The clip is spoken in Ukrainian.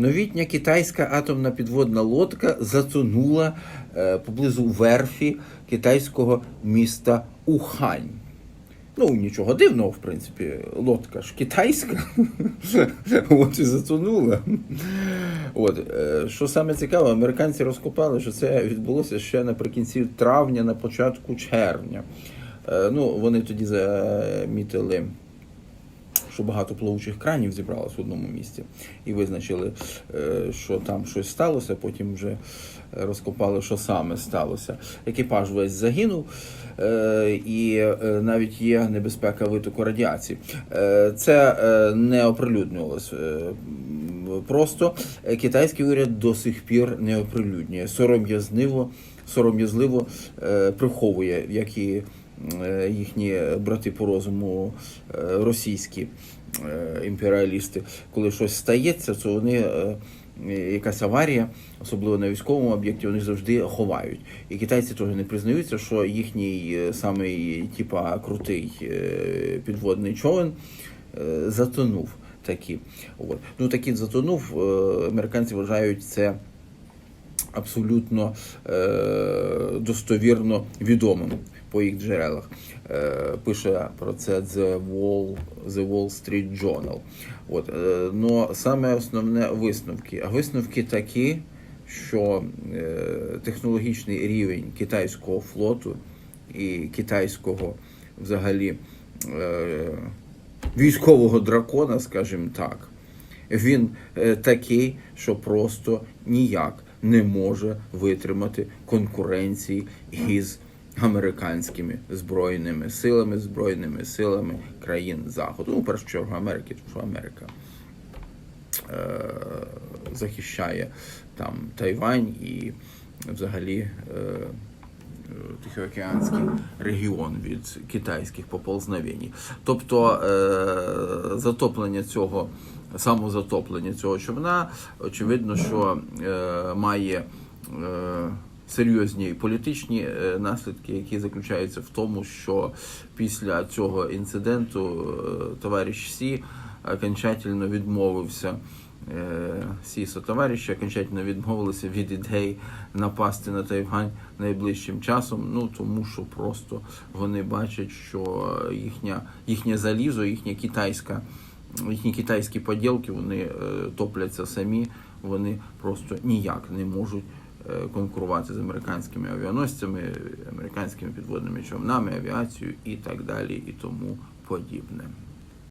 Новітня китайська атомна підводна лодка затонула е, поблизу верфі китайського міста Ухань. Ну, нічого дивного, в принципі, лодка ж китайська. От і затонула. От, е, що саме цікаве, американці розкопали, що це відбулося ще наприкінці травня, на початку червня. Е, Ну, вони тоді замітили що багато плавучих кранів зібралось в одному місці і визначили, е, що там щось сталося. Потім вже розкопали, що саме сталося. Екіпаж весь загинув, е, і е, навіть є небезпека витоку радіації. Це не оприлюднювалось. Просто китайський уряд до сих пір не оприлюднює. Сором'язливо, сором'язливо приховує, як і е, їхні брати по розуму е, російські е, імперіалісти. Коли щось стається, то вони е, якась аварія, особливо на військовому об'єкті, вони завжди ховають. І китайці теж не признаються, що їхній е, самий типа крутий е, підводний човен е, затонув. Такі. От. Ну, такий затонув. е, Американці вважають це абсолютно е, достовірно відомим по їх джерелах. Е, пише про це The Wall, The Wall Street Journal. От, е, но саме основне висновки. А висновки такі, що е, технологічний рівень китайського флоту і китайського взагалі військового дракона, скажімо так, він такий, що просто ніяк не може витримати конкуренції із американськими збройними силами, збройними силами країн Заходу. Ну, першу чергу Америки, тому що Америка е, захищає там Тайвань і взагалі е, Тихоокеанський регіон від китайських поползновень. Тобто е, затоплення цього, самозатоплення цього човна, очевидно, що е, має е, серйозні політичні е, наслідки, які заключаються в тому, що після цього інциденту е, товариш Сі окончательно відмовився. Е, Сі сотовариші окончательно відмовилися від ідей напасти на Тайвань найближчим часом. Ну тому що просто вони бачать, що їхня їхнє залізо, їхня китайська, їхні китайські поділки вони топляться самі. Вони просто ніяк не можуть конкурувати з американськими авіаносцями, американськими підводними човнами, авіацією і так далі, і тому подібне.